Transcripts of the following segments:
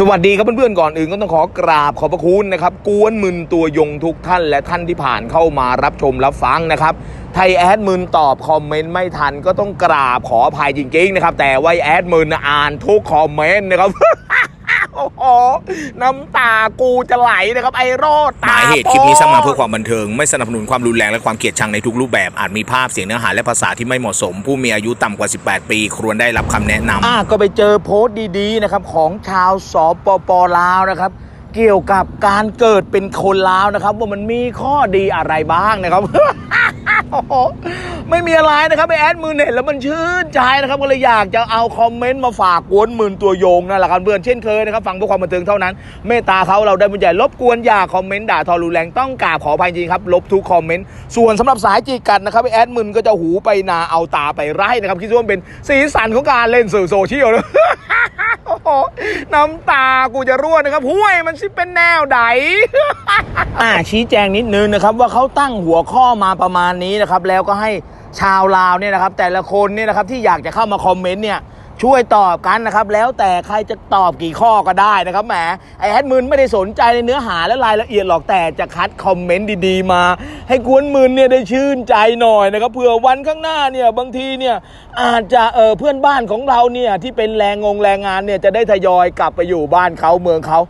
สวัสดีครับเพื่อนๆก่อนอื่นก็ต้องขอกราบขอบพระคุณนะครับกวนมึนตัวยงทุกท่านและท่านที่ผ่านเข้ามารับชมรับฟังนะครับไทยแอดมินตอบคอมเมนต์ไม่ทันก็ต้องกราบขออภัยจริงๆนะครับแต่ว่าแอดมินอ่านทุกคอมเมนต์นะครับ โอ้โหน้ำตากูจะไหลนะครับไอโรดหตามายเหตุคลิปนี้สร้างมาเพื่อความบันเทิง ไม่สนับสนุนความรุนแรงและความเกลียดชังในทุกรูปแบบ อาจมีภาพเสียงเนื้อหาและภาษาที่ไม่เหมาะสม ผู้มีอายุต่ำกว่า 18 ปีควรได้รับคำแนะนำ อะก็ไปเจอโพสต์ดีๆนะครับของชาวสปปลาวนะครับ เกี่ยวกับการเกิดเป็นคนลาวนะครับ ว่ามันมีข้อดีอะไรบ้างนะครับโอ้โห ไม่มีอะไรนะครับไปแอดมือเน็ตแล้วมันชื่นใจนะครับก็เลยอยากจะเอาคอมเมนต์มาฝากกวนหมื่นตัวโยงนั่นแหละครับเพื่อนเช่นเคยนะครับฟังเพื่อความบันเทิงเท่านั้น เมตตาเขาเราได้บุญใหญ่ลบกวนอย่าคอมเมนต์ด่าทอรุนแรงต้องกราบขออภัยจริงครับลบทุกคอมเมนต์ส่วนสำหรับสายจีกันนะครับไปแอดมืนก็จะหูไปนาเอาตาไปไร่นะครับคิดว่ามันเป็นสีสันของการเล่นสื่อโซเชียลนะโอ้โหน้ำตากูจะร่วนะครับห้วยมันสิเป็นแนวใดอ่าชี้แจงนิดนึงนะครับว่าเขาตั้งหัวข้อมาประมาณนี้นะครับแล้วก็ให้ชาวลาวเนี่ยนะครับแต่ละคนเนี่ยนะครับที่อยากจะเข้ามาคอมเมนต์เนี่ย ช่วยตอบกันนะครับ แล้วแต่ใครจะตอบกี่ข้อก็ได้นะครับแหมไอแอดมินไม่ได้สนใจในเนื้อหาและรายละเอียดหรอกแต่จะคัดคอมเมนต์ดีๆมา ให้กวนมืนเนี่ยได้ชื่นใจหน่อยนะครับเผื่อวันข้างหน้าเนี่ยบางทีเนี่ยอาจจะเออเพื่อนบ้านของเราเนี่ยที่เป็นแรงงงแรงงานเนี่ยจะได้ทยอยกลับไปอยู่บ้านเขาเมืองเขา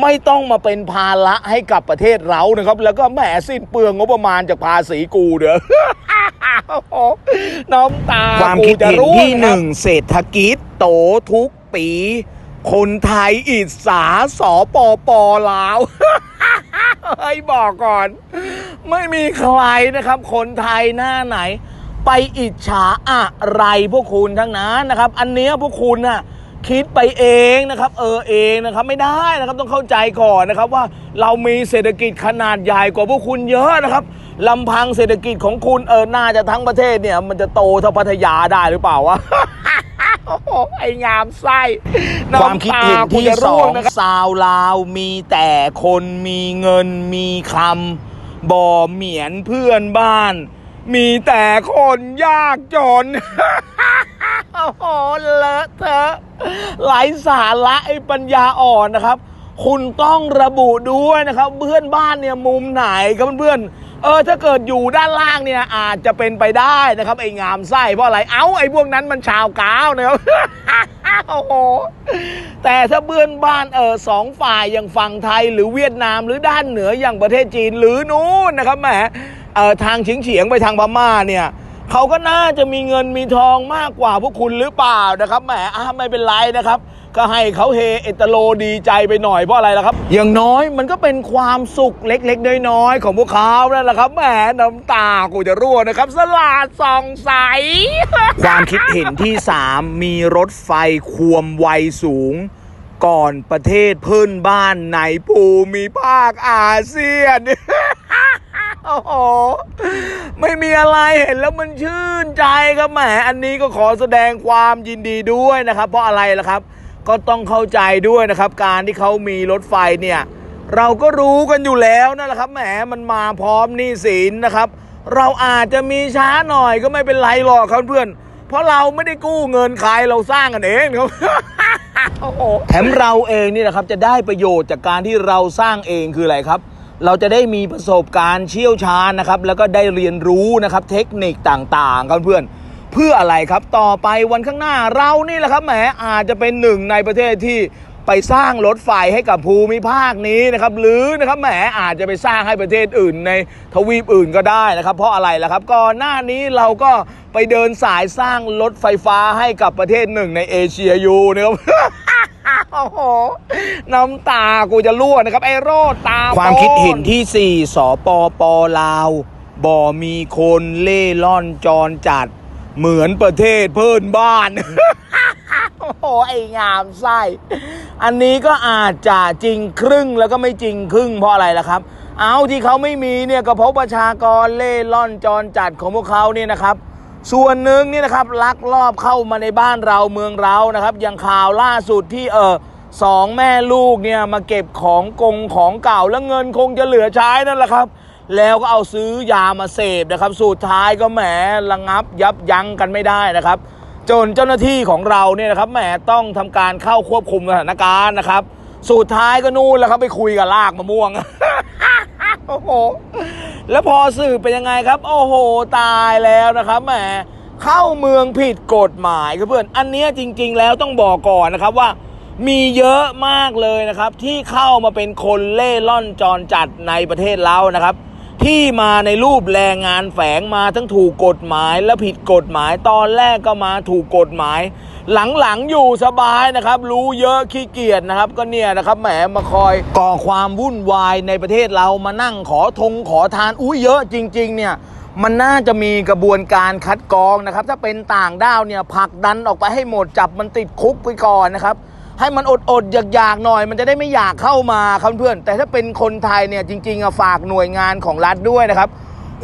ไม่ต้องมาเป็นภาระให้กับประเทศเรานะครับ แล้วก็แหมสิ้นเปลืองงบประมาณจากภาษีกูเด้อ น้ำตาความคิดเห็นกูจะร่วที่ะหครับนึ่งเศรษฐกิจโตทุกปี คนไทยอิสาสปปลาวให้บอกก่อน ไม่มีใครนะครับ คนไทยหน้าไหน ไปอิจฉาอะไรพวกคุณทั้งนั้นนะครับ อันเนี้ยพวกคุณน่ะ คิดไปเองนะครับ เออเองนะครับไม่ได้นะครับต้องเข้าใจก่อนนะครับว่าเรามีเศรษฐกิจขนาดใหญ่กว่าพวกคุณเยอะนะครับลำพังเศรษฐกิจของคุณเออน่าจะทั้งประเทศเนี่ย มันจะโตเท่าพัทยาได้หรือเปล่าวะโอ้โหไอ้งามไส้ความคิดเห็นที่ำตากูจะสร่อวงนะครับสาวลาวมีแต่คนมีเงินมีคำบ่เหมียนเพื่อนบ้าน มีแต่คนยากจน โอ้โหเลอะเทอะไร้สาระไอ้ปัญญาอ่อนนะครับ คุณต้องระบุด้วยนะครับ เพื่อนบ้านเนี่ยมุมไหนครับเพื่อนเออถ้าเกิดอยู่ด้านล่างเนี่ยอาจจะเป็นไปได้นะครับ ไอ้งามไส้เพราะอะไรเอ้าไอ้พวกนั้นมันชาวก้าวนะครับโอ้โหแต่ถ้าเพื่อนบ้านเออสองฝ่ายอย่างฝั่งไทยหรือเวียดนามหรือด้านเหนืออย่างประเทศจีนหรือนู้นนะครับแหมเออทางเฉียงเฉียงไปทางพม่าเนี่ย เขาก็น่าจะมีเงินมีทองมากกว่าพวกคุณหรือเปล่านะครับแหมอะไม่เป็นไรนะครับ ก็ให้เขาเฮเอตโลดีใจไปหน่อยเพราะอะไรล่ะครับ อย่างน้อยมันก็เป็นความสุขเล็กๆน้อยๆของพวกเขานั่นแหละครับแหมน้ำตากูจะรั่วนะครับ สลาดส่องใส ความคิดเห็นที่ 3 มีรถไฟความไวสูง ก่อนประเทศเพื่อนบ้านในภูมิภาคอาเซียน โอ้โหไม่มีอะไรเห็นแล้วมันชื่นใจครับแหมอันนี้ก็ขอแสดงความยินดีด้วยนะครับ เพราะอะไรล่ะครับ ก็ต้องเข้าใจด้วยนะครับ การที่เขามีรถไฟเนี่ยเราก็รู้กันอยู่แล้วนั่นแหละครับแหมมันมาพร้อมหนี้สินนะครับ เราอาจจะมีช้าหน่อยก็ไม่เป็นไรหรอกครับเพื่อน เพราะเราไม่ได้กู้เงินใครเราสร้างกันเองครับแถมเราเองนี่นะครับจะได้ประโยชน์จากการที่เราสร้างเองคืออะไรครับ เราจะได้มีประสบการณ์เชี่ยวชาญนะครับ แล้วก็ได้เรียนรู้นะครับเทคนิคต่างๆครับเพื่อนเพื่ออะไรครับต่อไปวันข้างหน้าเรานี่แหละครับแหมอาจจะเป็นหนึ่งในประเทศที่ไปสร้างรถไฟให้กับภูมิภาคนี้นะครับ หรือนะครับแหมอาจจะไปสร้างให้ประเทศอื่นในทวีปอื่นก็ได้นะครับ เพราะอะไรล่ะครับก่อนหน้านี้เราก็ไปเดินสายสร้างรถไฟฟ้าให้กับประเทศหนึ่งในเอเชียอยู่นะครับ โอ้โห น้ำตากูจะรั่วนะครับ ไอ้โรดตาความคิดเห็นที่ 4สปปลาว บ่ มีคนเล่ร่อนจรจัด เหมือนประเทศเพื่อนบ้าน โอ้โห ไอ้งามไส้ อันนี้ก็อาจจะจริงครึ่งแล้วก็ไม่จริงครึ่งเพราะอะไรล่ะครับ เอาที่เขาไม่มีเนี่ยก็เพราะประชากรเล่ร่อนจรจัดของพวกเขาเนี่ยนะครับ ส่วนหนึ่งนี่นะครับลักลอบเข้ามาในบ้านเราเมืองเรานะครับ อย่างข่าวล่าสุดที่เออสองแม่ลูกเนี่ยมาเก็บของกงของเก่าแล้วเงินคงจะเหลือใช้นั่นแหละครับ แล้วก็เอาซื้อยามาเสพนะครับสุดท้ายก็แหมระงับยับยั้งกันไม่ได้นะครับ จนเจ้าหน้าที่ของเราเนี่ยนะครับแหมต้องทำการเข้าควบคุมสถานการณ์นะครับสุดท้ายก็นู่นแล้วครับไปคุยกับลากมะม่วงโอ้โห แล้วพอสื่อเป็นยังไงครับ โอ้โห ตายแล้วนะครับแหมเข้าเมืองผิดกฎหมายครับเพื่อน อันนี้จริง ๆ แล้วต้องบอกก่อนนะครับว่า มีเยอะมากเลยนะครับ ที่เข้ามาเป็นคนเล่ร่อนจรจัดในประเทศเรานะครับ ที่มาในรูปแรงงานแฝงมาทั้งถูกกฎหมายและผิดกฎหมายตอนแรกก็มาถูกกฎหมาย หลังๆอยู่สบายนะครับ รู้เยอะขี้เกียจนะครับ ก็เนี่ยนะครับแหมมาคอยก่อความวุ่นวายในประเทศเรามานั่งขอทงขอทานอุ้ยเยอะจริง ๆ เนี่ยมันน่าจะมีกระบวนการคัดกรองนะครับ ถ้าเป็นต่างด้าวเนี่ยผลักดันออกไปให้หมดจับมันติดคุกไปก่อนนะครับ ให้มันอดอดๆอยากๆหน่อย มันจะได้ไม่อยากเข้ามาครับเพื่อน แต่ถ้าเป็นคนไทยเนี่ยจริงๆอะฝากหน่วยงานของรัฐด้วยนะครับ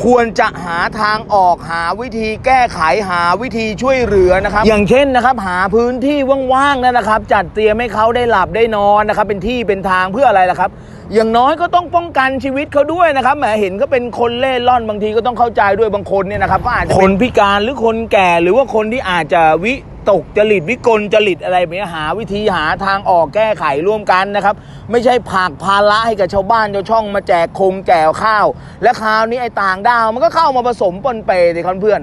ควรจะหาทางออกหาวิธีแก้ไขหาวิธีช่วยเหลือนะครับ อย่างเช่นนะครับ หาพื้นที่ว่างๆนั่นนะครับ จัดเตรียมให้เขาได้หลับได้นอนนะครับ เป็นที่เป็นทางเพื่ออะไรล่ะครับ อย่างน้อยก็ต้องป้องกันชีวิตเขาด้วยนะครับแหมเห็นก็เป็นคนเล่ร่อนบางทีก็ต้องเข้าใจด้วยบางคนเนี่ยนะครับก็อาจจะคนพิการหรือคนแก่หรือว่าคนที่อาจจะวิ ตกจริตวิกลจริตอะไรแบบนี้หาวิธีหาทางออกแก้ไขร่วมกันนะครับ ไม่ใช่ผากภาระให้กับชาวบ้านชาวช่องมาแจกคงแจกข้าว และคราวนี้ไอ้ต่างดาวมันก็เข้ามาผสมปนเปสิครับเพื่อน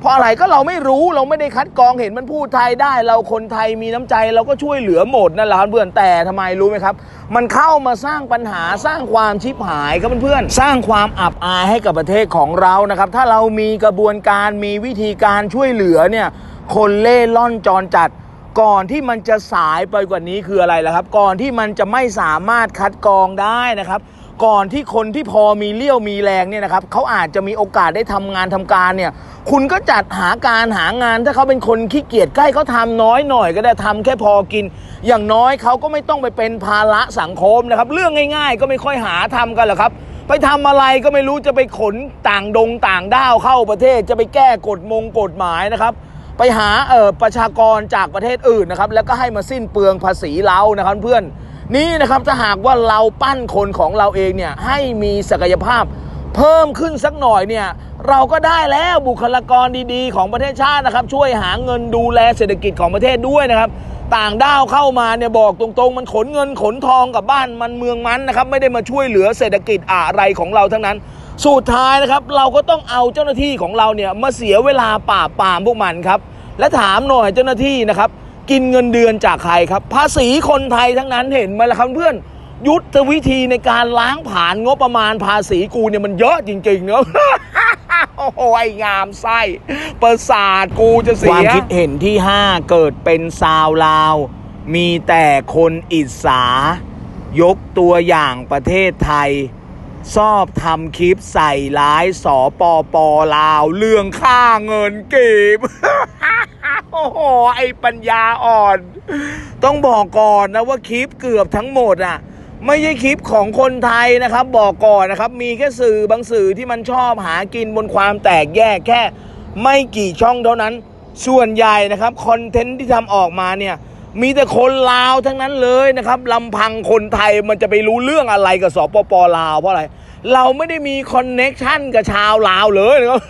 เพราะอะไรก็เราไม่รู้เราไม่ได้คัดกรองเห็นมันพูดไทยได้ เราคนไทยมีน้ำใจเราก็ช่วยเหลือหมดนั่นแหละครับเพื่อนแต่ทำไมรู้ไหมครับ มันเข้ามาสร้างปัญหาสร้างความชิบหายครับเพื่อนๆสร้างความอับอายให้กับประเทศของเรานะครับ ถ้าเรามีกระบวนการมีวิธีการช่วยเหลือเนี่ย คนเล่ร่อนจรจัด ก่อนที่มันจะสายไปกว่านี้คืออะไรล่ะครับ ก่อนที่มันจะไม่สามารถคัดกรองได้นะครับ ก่อนที่คนที่พอมีเลี้ยวมีแรงเนี่ยนะครับเขาอาจจะมีโอกาสได้ทำงานทำการเนี่ย คุณก็จัดหาการหางานถ้าเขาเป็นคนขี้เกียจใกล้เขาทำน้อยหน่อยก็ได้ทำแค่พอกิน อย่างน้อยเขาก็ไม่ต้องไปเป็นภาระสังคมนะครับ เรื่องง่าย ๆ ก็ไม่ค่อยหาทำกันหรอกครับไปทำอะไรก็ไม่รู้จะไปขนต่างดงต่างด้าวเข้าประเทศจะไปแก้กฎมงกฎหมายนะครับ ไปหาเออประชากรจากประเทศอื่นนะครับ แล้วก็ให้มาสิ้นเปลืองภาษีเรานะครับเพื่อนนี่นะครับถ้าหากว่าเราปั้นคนของเราเองเนี่ยให้มีศักยภาพ เพิ่มขึ้นสักหน่อยเนี่ยเราก็ได้แล้วบุคลากรดีๆ ของประเทศชาตินะครับ ช่วยหาเงินดูแลเศรษฐกิจของประเทศด้วยนะครับ ต่างด้าวเข้ามาเนี่ยบอกตรงๆ มันขนเงินขนทองกับบ้านมันเมืองมันนะครับ ไม่ได้มาช่วยเหลือเศรษฐกิจอะไรของเราทั้งนั้น สุดท้ายนะครับเราก็ต้องเอาเจ้าหน้าที่ของเราเนี่ยมาเสียเวลาป่าปามพวกมันครับ และถามหน่อยเจ้าหน้าที่นะครับ กินเงินเดือนจากใครครับ ภาษีคนไทยทั้งนั้นเห็นไหมล่ะครับเพื่อนยุทธวิธีในการล้างผ่านงบประมาณภาษีกูเนี่ยมันเยอะจริงๆเนอะโอ้โหไอ้งามไส้ประสาทกูจะเสียความคิดเห็นที่ 5 เกิดเป็นซาวลาว มีแต่คนอิสายกตัวอย่างประเทศไทย ชอบทำคลิปใส่ร้ายสอปอปอลาว เรื่องค่าเงินกีบ โอ้โห ไอปัญญาอ่อน ต้องบอกก่อนนะว่าคลิปเกือบทั้งหมดอะ ไม่ใช่คลิปของคนไทยนะครับ บอกก่อนนะครับ มีแค่สื่อบางสื่อที่มันชอบหากินบนความแตกแยกแค่ ไม่กี่ช่องเท่านั้น ส่วนใหญ่นะครับคอนเทนต์ที่ทำออกมาเนี่ยมีแต่คนลาวทั้งนั้นเลยนะครับลำพังคนไทยมันจะไปรู้เรื่องอะไรกับสปปลาวเพราะอะไร เราไม่ได้มีคอนเน็กชันกับชาวลาวเลยนะครับ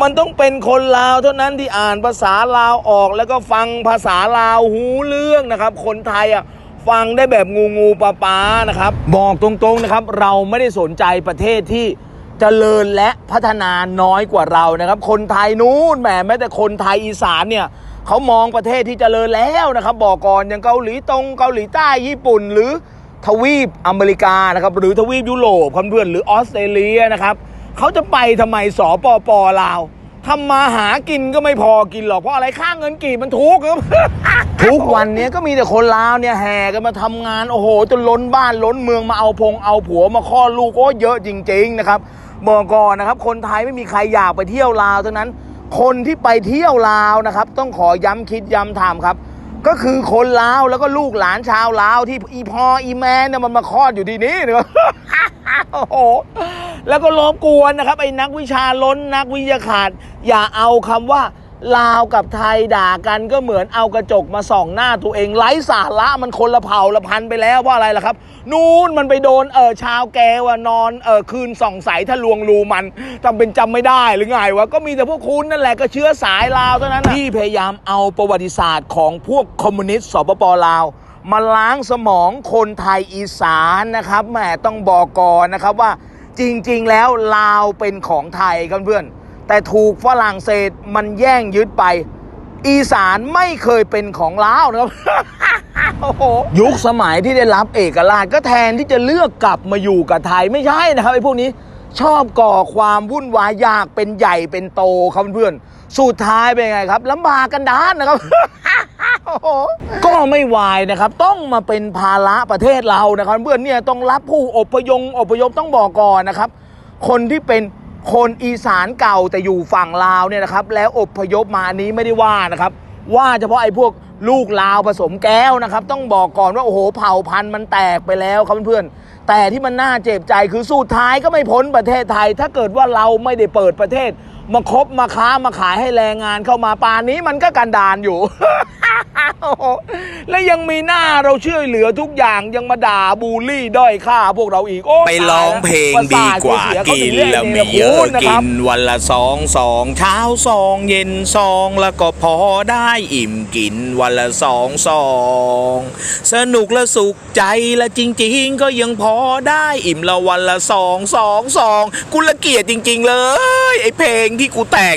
มันต้องเป็นคนลาวเท่านั้นที่อ่านภาษาลาวออกแล้วก็ฟังภาษาลาวหูเรื่องนะครับ คนไทยอะฟังได้แบบงูงูปลาปลานะครับ บอกตรงๆนะครับ เราไม่ได้สนใจประเทศที่เจริญและพัฒนาน้อยกว่าเรานะครับ คนไทยนู้นแหมแม้แต่คนไทยอีสานเนี่ยเขามองประเทศที่เจริญแล้วนะครับ บอกก่อนอย่างเกาหลีตรงเกาหลีใต้ญี่ปุ่นหรือ ทวีปอเมริกานะครับหรือทวีปยุโรปครับเพื่อนหรือออสเตรเลียนะครับเขาจะไปทำไมสปปลาวทำมาหากินก็ไม่พอกินหรอกเพราะอะไรค่าเงินกีบมันถูกครับทุกวันนี้ก็มีแต่คนลาวเนี่ยแห่กันมาทำงานโอ้โหจนล้นบ้านล้นเมืองมาเอาพงเอาผัวมาคลอลูกโอ้เยอะจริง ๆ นะครับบอกก่อนนะครับ คนไทยไม่มีใครอยากไปเที่ยวลาวทั้งนั้น คนที่ไปเที่ยวลาวนะครับ ต้องขอย้ำคิดย้ำถามครับ ก็คือคนลาวแล้วก็ลูกหลานชาวลาวที่อีพออีแม่เนี่ยมันมาคลอดอยู่ที่นี่เนอะโอ้โหแล้วก็รบกวนนะครับไอ้นักวิชาล้นนักวิทยาศาสตร์อย่าเอาคำว่า ลาวกับไทยด่ากันก็เหมือนเอากระจกมาส่องหน้าตัวเองไร้สาระมันคนละเผ่าละพันไปแล้วว่าอะไรล่ะครับ นู่นมันไปโดนเออชาวแกว่านอนเออคืนส่องใสทะลวงรูมันจำเป็นจำไม่ได้หรือไงวะก็มีแต่พวกคุณนั่นแหละก็เชื้อสายลาวเท่านั้นที่พยายามเอาประวัติศาสตร์ของพวกคอมมิวนิสต์สปปลาวมาล้างสมองคนไทยอีสานนะครับแหมต้องบอกก่อนนะครับว่าจริง ๆ แล้วลาวเป็นของไทยครับเพื่อน แต่ถูกฝรั่งเศสมันแย่งยึดไป อีสานไม่เคยเป็นของลาวนะครับยุคสมัยที่ได้รับเอกราชก็แทนที่จะเลือกกลับมาอยู่กับไทยไม่ใช่นะครับไอ้พวกนี้ชอบก่อความวุ่นวายอยากเป็นใหญ่เป็นโตครับเพื่อนสุดท้ายเป็นไงครับลำบากกันดานนะครับ ก็ไม่วายนะครับ ต้องมาเป็นภาระประเทศเรานะครับ เพื่อนเนี่ยต้องรับผู้อพยงอพยพต้องบอกก่อนนะครับ คนที่เป็น คนอีสานเก่าแต่อยู่ฝั่งลาวเนี่ยนะครับ แล้วอพยพมาอันนี้ไม่ได้ว่านะครับ ว่าเฉพาะไอ้พวกลูกลาวผสมแก้วนะครับ ต้องบอกก่อนว่าโอ้โหเผ่าพันธุ์มันแตกไปแล้วครับเพื่อนๆแต่ที่มันน่าเจ็บใจคือสุดท้ายก็ไม่พ้นประเทศไทย ถ้าเกิดว่าเราไม่ได้เปิดประเทศ มาคบมาค้ามาขายให้แรงงานเข้ามาป่านนี้มันก็กันดานอยู่โอ้โหและยังมีหน้าเราช่วยเหลือทุกอย่างยังมาด่าบูลลี่ด้อยค่าพวกเราอีกโอ้ไปร้องเพลงดีกว่ากินแล้วไม่เยอะกินวันละสองสองเช้าสองเย็นสองแล้วก็พอได้อิ่มกินวันละสองสองสนุกและสุขใจและจริง ๆ ก็ยังพอได้อิ่มละวันละสองสองสองกูละเกียดจริง ๆ เลย ไอเพลงที่กูแตก